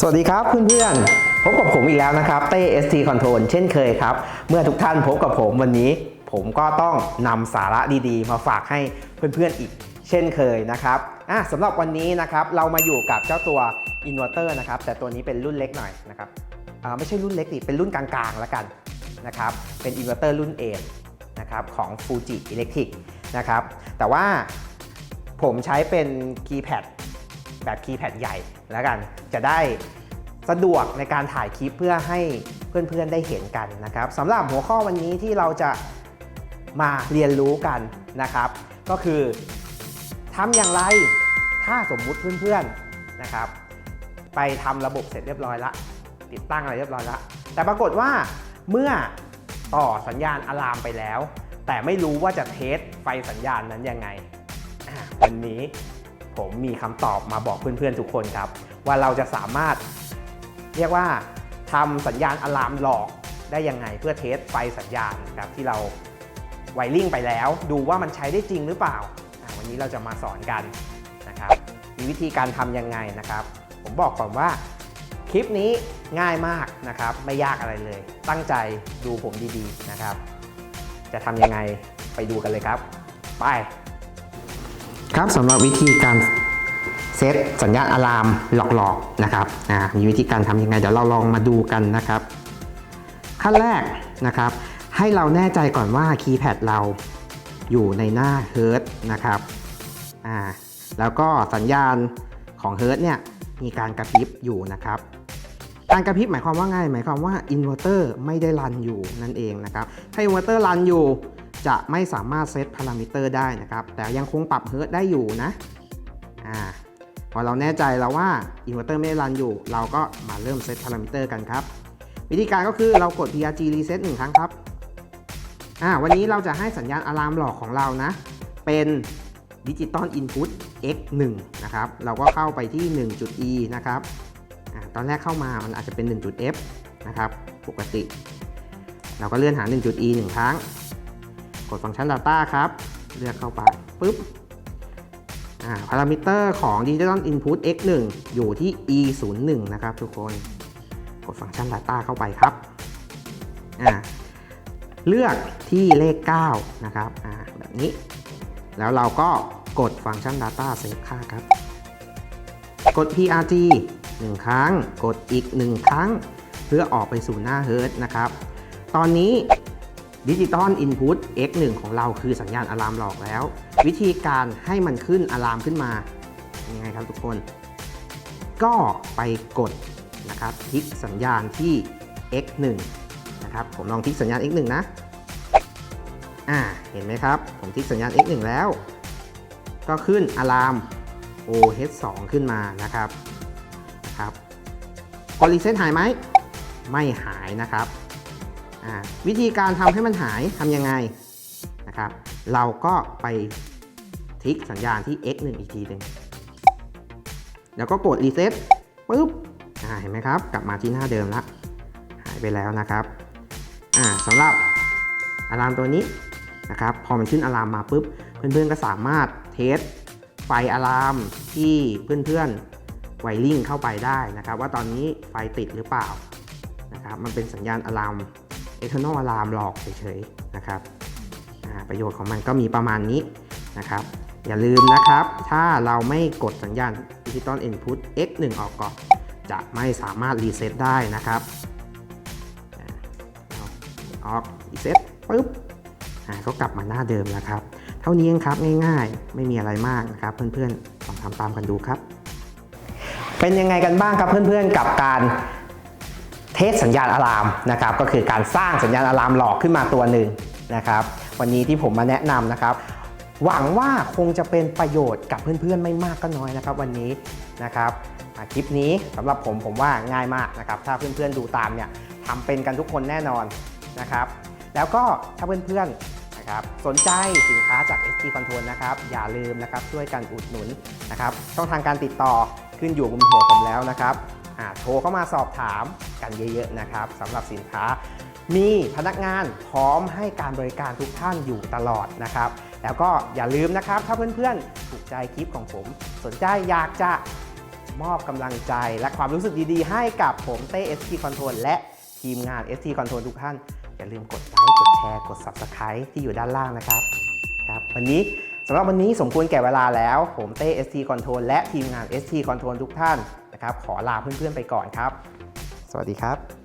สวัสดีครับเพื่อนๆ พบกับผมอีกแล้วนะครับเต้ ST Control เช่นเคยครับ เมื่อทุกท่านพบกับผมวันนี้ ผมก็ต้องนำสาระดีๆ มาฝากให้เพื่อนๆอีกเช่นเคยนะครับอะสำหรับวันนี้นะครับเรามาอยู่กับเจ้าตัวอินเวอร์เตอร์นะครับแต่ตัวนี้เป็นรุ่นเล็กหน่อยนะครับอ่าไม่ใช่รุ่นเล็กดิเป็นรุ่นกลางๆแล้วกันนะครับเป็นอินเวอร์เตอร์รุ่น A นะครับของ Fuji Electric นะครับแต่ว่าผมใช้เป็นคีย์ แบบคีย์แพดใหญ่แล้วกันจะได้สะดวกในการถ่ายคลิปเพื่อให้เพื่อนๆได้เห็นกันนะครับสำหรับหัวข้อวันนี้ที่เราจะมาเรียนรู้กันนะครับ ก็คือทำอย่างไรถ้าสมมุติเพื่อนๆนะครับ ไปทำระบบเสร็จเรียบร้อยละติดตั้งอะไรเรียบร้อยละแต่ปรากฏว่าเมื่อต่อสัญญาณอะลามไปแล้ว แต่ไม่รู้ว่าจะเทสไฟสัญญาณนั้นยังไงวันนี้ ผมมีคำตอบมาบอกเพื่อนๆทุกคนครับ ว่าเราจะสามารถเรียกว่าทำสัญญาณอะลามหลอกได้ยังไงเพื่อเทสไฟสัญญาณครับที่เราไวริ่งไปแล้ว ดูว่ามันใช้ได้จริงหรือเปล่า วันนี้เราจะมาสอนกันนะครับมีวิธีการทำยังไงนะครับ ผมบอกก่อนว่าคลิปนี้ง่ายมากนะครับ ไม่ยากอะไรเลย ตั้งใจดูผมดีๆนะครับ จะทำยังไงไปดูกันเลยครับ ไป ครับสำหรับวิธีการเซตสัญญาณอะลามหลอกๆนะครับมีวิธีการทำยังไงเดี๋ยวเราลองมาดูกันนะครับ ขั้นแรกนะครับ ให้เราแน่ใจก่อนว่าคีย์แพดเราอยู่ในหน้าเฮิร์ตนะครับอ่าแล้วก็สัญญาณของเฮิร์ตเนี่ยมีการกระพริบอยู่นะครับการกระพริบหมายความว่าไงหมายความว่าอินเวอร์เตอร์ไม่ได้รันอยู่นั่นเองนะครับถ้าอินเวอร์เตอร์รันอยู่ จะไม่สามารถเซตพารามิเตอร์ได้นะครับ แต่ยังคงปรับเฮิร์ตได้อยู่นะอ่าพอเราแน่ใจแล้วว่าอินเวอร์เตอร์ไม่ได้รันอยู่ เราก็มาเริ่มเซตพารามิเตอร์กันครับ วิธีการก็คือเรากด PRG reset หนึ่งครั้งครับอ่าวันนี้เราจะให้สัญญาณอะลามหลอกของเรานะ เป็นดิจิตอลอินพุต x1 นะครับ เราก็เข้าไปที่ 1.e นะครับอาตอนแรกเข้ามามันอาจจะเป็น 1.f นะครับ ปกติ เราก็เลื่อนหา 1.e หนึ่งครั้ง กดฟังก์ชัน Data ครับ เลือกเข้าไปปุ๊บพารามิเตอร์ของ Digital Input X1 อยู่ที่ E01 นะครับทุกคน กดฟังก์ชัน Data เข้าไปครับอ่าเลือกที่เลข 9 นะครับอ่าแบบนี้ แล้วเราก็กดฟังก์ชัน Data Save ค่าครับ กด PRG 1 ครั้ง กดอีก 1 ครั้ง เพื่อออกไปสู่หน้า Hertz นะครับ ตอนนี้ ดิจิตอลอินพุต X1 ของเราคือสัญญาณอะลามหลอกแล้ว วิธีการให้มันขึ้นอะลามขึ้นมายังไงครับทุกคน ก็ไปกดนะครับคลิกสัญญาณที่ X1 นะครับผมลองคลิกสัญญาณ X1 นะอ่าเห็นไหมครับ ผมคลิกสัญญาณ X1 แล้ว ก็ขึ้นอะลาม OH2 ขึ้นมานะครับนะครับกดรีเซ็ตหายไหมไม่หายนะครับ วิธีการทำให้มันหายทำยังไงนะครับ เราก็ไปคลิกสัญญาณที่ x 1อีกทีหนึ่งแล้วก็กดรีเซ็ตปุ๊บอ่าเห็นไหมครับ กลับมาที่หน้าเดิมละหายไปแล้วนะครับอ่าสำหรับอะลามตัวนี้นะครับ พอมันขึ้นอะลามมาปุ๊บ เพื่อนๆก็สามารถเทสไฟอะลามที่เพื่อนๆไวริ่งเข้าไปได้นะครับ ว่าตอนนี้ไฟติดหรือเปล่านะครับ มันเป็นสัญญาณอะลาม external alarm หลอกเฉยๆนะครับประโยชน์ของมันก็มีประมาณนี้นะครับ อย่าลืมนะครับ ถ้าเราไม่กดสัญญาณ Digital Input X1 ออกก่อน จะไม่สามารถรีเซ็ตได้นะครับออกรีเซ็ตปุ๊บอ่าก็กลับมาหน้าเดิมแล้วครับ เท่านี้เองครับง่ายๆ ไม่มีอะไรมากนะครับ เพื่อนๆลองทำตามกันดูครับ เป็นยังไงกันบ้างครับเพื่อนๆกับการ เทสสัญญาณอะลามนะครับก็คือการสร้างสัญญาณอะลามหลอกขึ้นมาตัวหนึ่งนะครับวันนี้ที่ผมมาแนะนำนะครับ หวังว่าคงจะเป็นประโยชน์กับเพื่อนๆ ไม่มากก็น้อยนะครับ วันนี้นะครับคลิปนี้สำหรับผมผมว่าง่ายมากนะครับ ถ้าเพื่อนๆดูตามเนี่ยทำเป็นกันทุกคนแน่นอนนะครับ แล้วก็ถ้าเพื่อนๆนะครับสนใจสินค้าจาก ST Control นะครับ อย่าลืมนะครับช่วยกันอุดหนุนนะครับช่องทางการติดต่อขึ้นอยู่บนหัวผมแล้วนะครับ โทรเข้ามาสอบถามกันเยอะๆนะครับสำหรับสินค้า มีพนักงานพร้อมให้การบริการทุกท่านอยู่ตลอดนะครับ แล้วก็อย่าลืมนะครับ ถ้าเพื่อนๆถูกใจคลิปของผม สนใจอยากจะมอบกำลังใจและความรู้สึกดีๆ ให้กับผมเต้ ST Control และทีมงาน ST Control ทุกท่าน อย่าลืมกดไลค์กดแชร์กด Subscribe ที่อยู่ด้านล่างนะครับครับ วันนี้สำหรับวันนี้สมควรแก่เวลาแล้ว ผมเต้ ST Control และทีมงาน ST Control ทุกท่าน นะครับ ขอลาเพื่อนๆไปก่อนครับ สวัสดีครับ